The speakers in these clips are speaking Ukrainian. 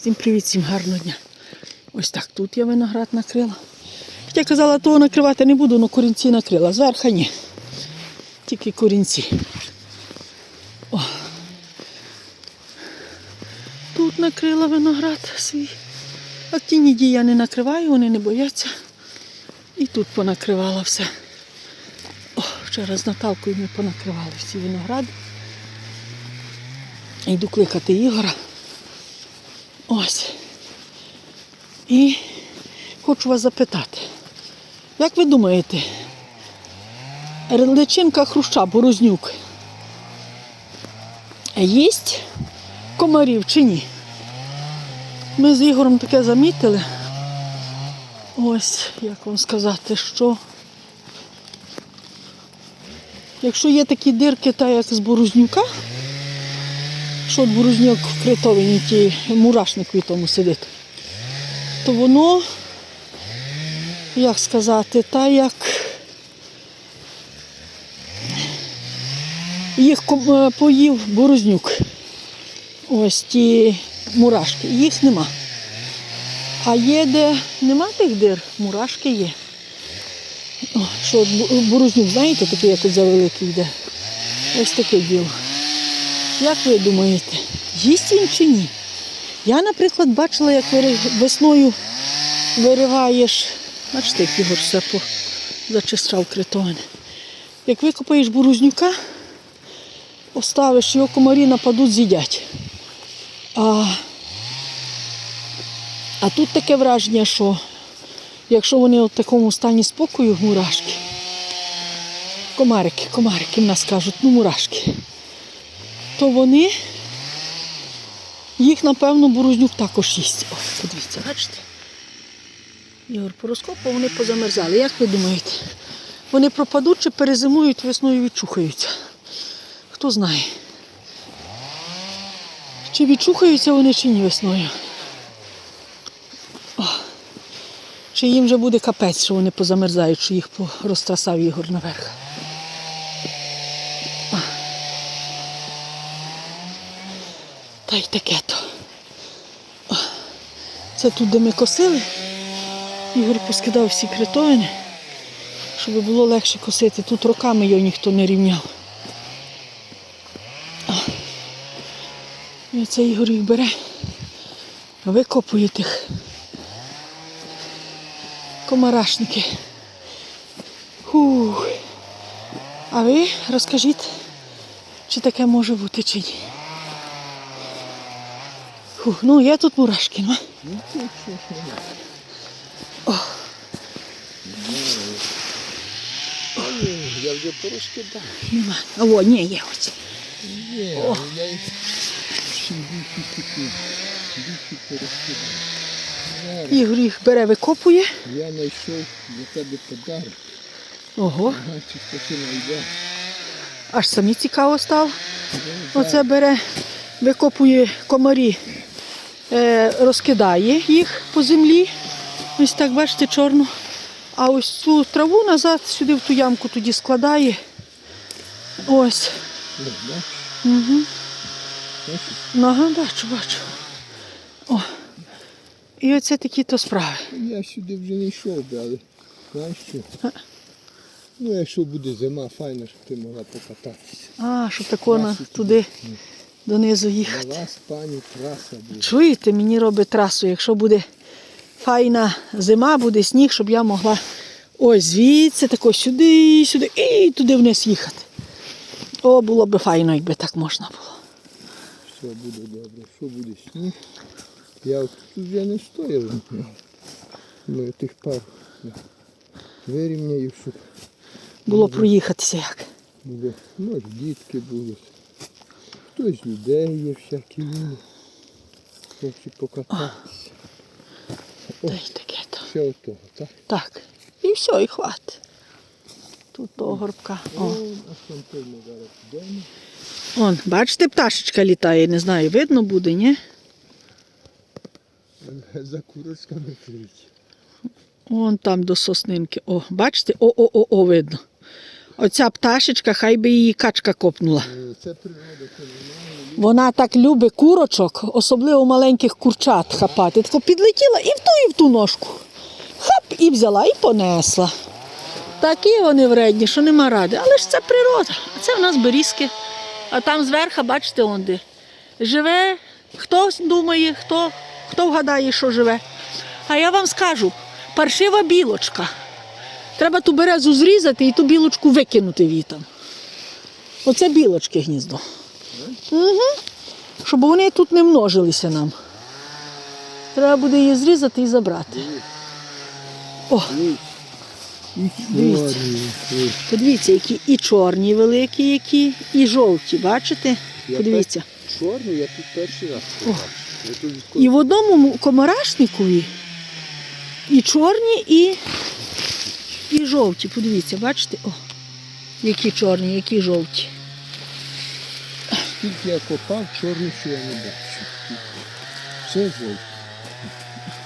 Всім привіт, всім гарного дня. Ось так тут я виноград накрила. Хоча казала, того накривати не буду, але корінці накрила. Зверху ні. Тільки корінці. О. Тут накрила виноград свій. А ті ніді я не накриваю, вони не бояться. І тут понакривала все. О, вчора з Наталкою ми понакривали всі виногради. Йду кликати Ігора. Ось. І хочу вас запитати, як ви думаєте, личинка хруща, борознюк, їсть комарів чи ні? Ми з Ігорем таке замітили. Ось, як вам сказати, що якщо є такі дирки, так як з борознюка, що от борузнюк в критовині, ті мурашник в тому сидить, то воно, як сказати, та як їх е, поїв борознюк. Ось ті мурашки. Їх нема. А є де нема тих дир, мурашки є. О, що от бу- борознюк, знаєте, такий, як от за великий йде. Ось таке діло. Як ви думаєте, їсть він чи ні? Я, наприклад, бачила, як весною вириваєш, бачите, як Ігор все зачищав критони. Як викопаєш бурузнюка, оставиш його комарі нападуть, з'їдять. А, а тут таке враження, що якщо вони в такому стані спокою, мурашки, комарики, комарики в нас кажуть, ну мурашки то вони їх, напевно, бурузнюк також їсть. О, подивіться, бачите? Ігор пороскопав, вони позамерзали. Як ви думаєте, вони пропадуть чи перезимують, весною відчухаються? Хто знає? Чи відчухаються вони, чи ні весною? О, чи їм вже буде капець, що вони позамерзають, що їх розтрасав Ігор наверх. Та й таке то. Це тут, де ми косили. Ігор поскидав всі критовини, щоб було легше косити. Тут роками його ніхто не рівняв. І оце Ігор їх бере, викопує тих комарашники. Фух. А ви розкажіть, чи таке може бути, чи ні? Фух, ну є тут мурашки, ну. Я вже порозкидав. Нема. А о, ні, є ось. Ні, О. я їх Ігор їх бере, викопує. Я знайшов для тебе подарок. Ого, Бачиш, що ти аж самі цікаво став. Оце бере, викопує комарі, розкидає їх по землі. Ось так, бачите, чорну. А ось цю траву назад сюди в ту ямку тоді складає. Ось. Угу. бачу, бачу. О. І оце такі то справи. Я сюди вже не йшов би, але знаєш що? Ну, якщо буде зима, файно, щоб ти могла покататися. А, щоб тако на, Трасі туди донизу Для їхати. вас, пані, траса буде. Чуєте, мені робить трасу, якщо буде файна зима, буде сніг, щоб я могла ось звідси, тако сюди, сюди і туди вниз їхати. О, було б файно, якби так можна було. Все буде добре. Що буде сніг? Я от тут вже не стояв. Ну, тих пар вирівняю, щоб Було проїхатися як. було. Ну, дітки будуть. Хтось людей є всякі люди. Хоче покататися. Та й таке то. Все отого, так? Так. І все, і хватить. Тут того горбка. О. Он, бачите, пташечка літає, не знаю, видно буде, ні? За курочками крить. Вон там до соснинки. О, бачите? О-о-о, видно. Оця пташечка, хай би її качка копнула. Це. Вона так любить курочок, особливо маленьких курчат хапати. Тако підлетіла і в ту, і в ту ножку. Хап, і взяла, і понесла. Такі вони вредні, що нема ради. Але ж це природа. А це в нас берізки. А там зверху, бачите, он де. Живе, хтось думає, хто, хто вгадає, що живе. А я вам скажу, паршива білочка. Треба ту березу зрізати і ту білочку викинути вітам. Оце білочки гніздо. Угу. Щоб вони тут не множилися нам. Треба буде її зрізати і забрати. О, Дивіться. подивіться, які і чорні великі, які, і жовті. Бачите? Подивіться. Чорну я тут перший раз І в одному комарашникові і чорні, і, і жовті. Подивіться, бачите? О, які чорні, які жовті. Скільки я копав, чорну ще я не бачив. Все жовте.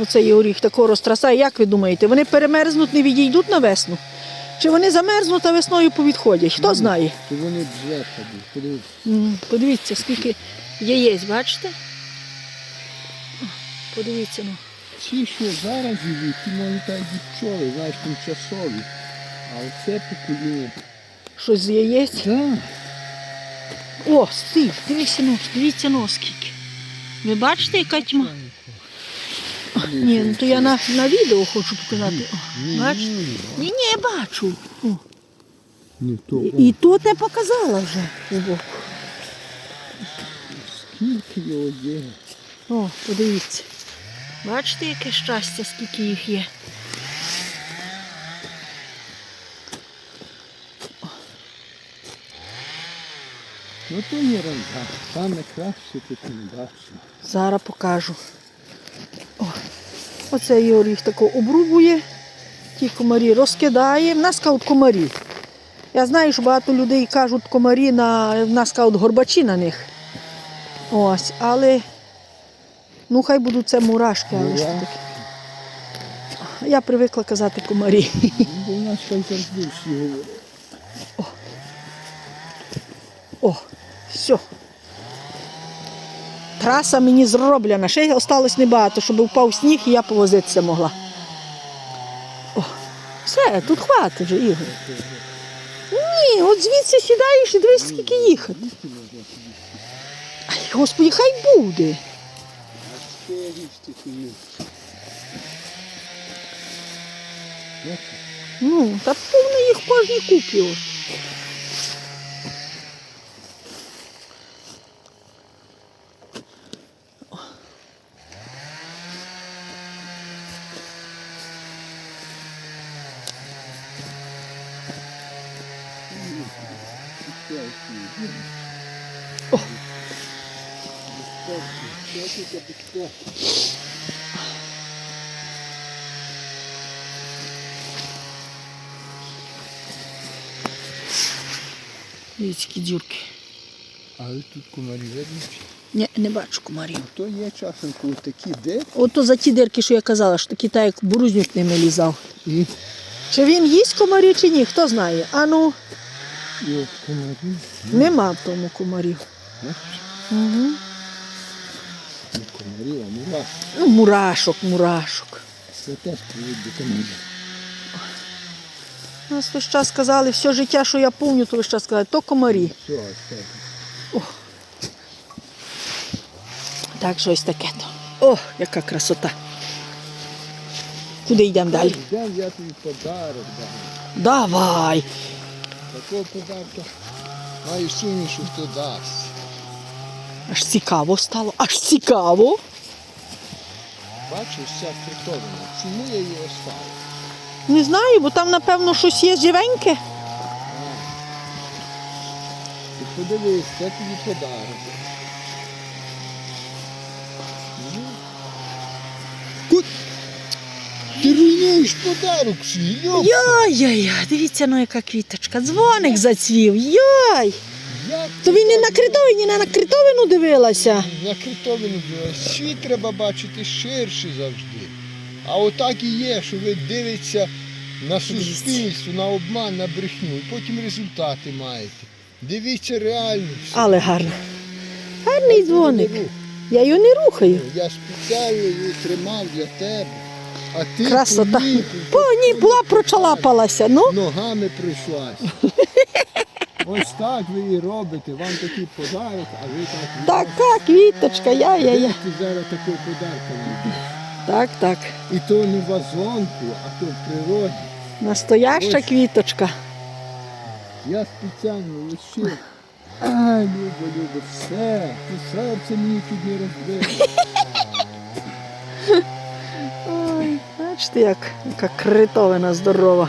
Оце є оріх такого розтрасає. Як ви думаєте, вони перемерзнуть, не відійдуть на весну? Чи вони замерзнуть, а весною повідходять? Хто знає? То вони зверху будуть. Подивіться. М, Подивіться, скільки яєць, бачите? О, Подивіться, ну. Ці, що зараз живуть, ті можуть так і пчоли, знаєш, тимчасові. А оце покоління. Щось з яєць. Так. О, стій, дивіться ну, дивіться ну, скільки. Ви бачите, яка тьма? Ні, ну то я на, на відео хочу показати. О, бачите? Ні, ні, я бачу. О, Не то. і, і тут я показала вже збоку. Скільки його є. О, подивіться. Бачите, яке щастя, скільки їх є. Ну то є ранга. Саме краще тут не бачу. Зараз покажу. О, оце їх тако обрубує, ті комарі розкидає. В нас кажуть комарі. Я знаю, що багато людей кажуть комарі, на, в нас кажуть горбачі на них. Ось, але ну хай будуть це мурашки, але що таке. Я привикла казати комарі. Бо в нас так завжди всі говорять. О, все. Траса мені зроблена. Ще осталось небагато, щоб впав сніг і я повозитися могла. О, все, тут хватить вже, Ігор. Ні, от звідси сідаєш і дивись, скільки їхати. Ай, господи, хай буде. Що я їсти сумію? Ну, та повно їх в кожній купі. От. О. Дивіться, які дюрки. Але тут комарі видно. Ні, не бачу комарів. То є часом, коли такі де Ото за ті дирки, що я казала, що такі так, як бурузнюк ними лізав. і, Чи він їсть комарі, чи ні, хто знає. А ну, от комарі. нема в тому комарів. Угу. Не комарі, а мура. Ну, мурашок, мурашок. Це теж привід до комарів. Нас весь час сказали, все життя, що я пам'ятаю, то весь час сказали, то комарі. Все, все. Так, щось таке то. О, яка красота. Куди йдемо далі? Взяв я тобі подарок дав. Давай. Такого подарка маю сумнів, що хто дасть. Аж цікаво стало, аж цікаво. Бачиш, вся притована. Чому я її оставив? Не знаю, бо там, напевно, щось є живеньке. Ти подивись, це тобі подарок. Ну. Кут! Ти руйнуєш подарок свій, йоп! Йой-йой-йой, дивіться, ну яка квіточка. Дзвоник зацвів. Йой! То він не на критовині, не на критовину дивилася. На критовину дивилась. Світ треба бачити ширше завжди. А отак і є, що ви дивитеся на суспільство, на обман, на брехню, і потім результати маєте. Дивіться реально. все. Але гарно. Гарний дзвоник. Я його не рухаю. Я спеціально її тримав для тебе. А ти Красота. поїхав, По ній була прочалапалася. Ну, ногами прийшлась. Ось так ви і робите. Вам такий подарок, а ви так. така квіточка, я, я, я. Ти зараз такого подарка не? Так, так. І то не в вазонку, а то в природі. Настояща Ось. квіточка. Я спеціально лишив. Ай, Люба, Люба, все, ти серце мені тут не. Ой, бачите, як, яка критовина здорова.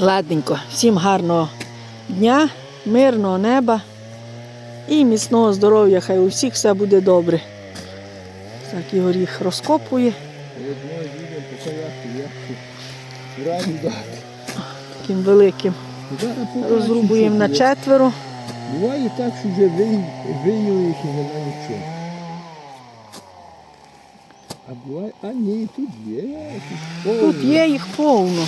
Ладненько, всім гарного дня, мирного неба і міцного здоров'я. Хай у всіх все буде добре. Так, Ігор їх розкопує таким великим. Розрубуємо на четверо. Буває так, що вже ви- виявиш і нема нічого. А буває, а ні, тут є. Тут є їх повно.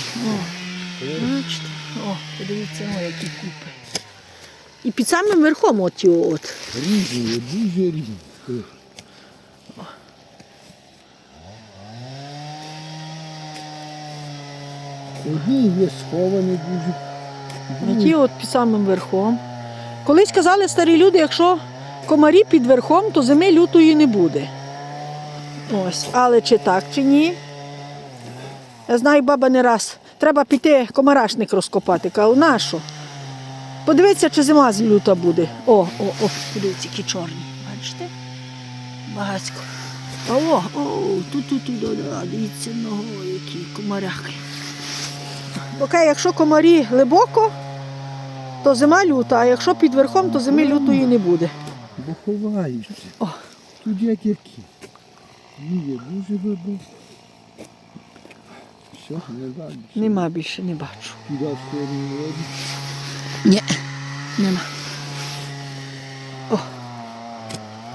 Бачите? О, подивіться, о, які купи. І під самим верхом оті от. Різні, дуже різні. Одні є сховані дуже. Які от під самим верхом. Колись казали старі люди, якщо комарі під верхом, то зими лютої не буде. Ось, але чи так, чи ні? Я знаю, баба не раз. Треба піти комарашник розкопати. Кажу, на що? Подивіться, чи зима з люта буде. О, о, о, подивіться, які чорні. Бачите? Багацько. А о, о, тут, тут, тут, дивіться, ногою, які комаряки. Поки якщо комарі глибоко, то зима люта, а якщо під верхом, то зими лютої не буде. Бо ховаються. О. Тут як які. Ні, дуже глибоко. Все. Нема більше, не бачу. Ні, нема. О.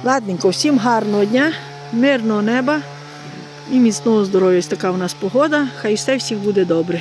Ладненько, всім гарного дня, мирного неба і міцного здоров'я. Ось така у нас погода. Хай все всіх буде добре.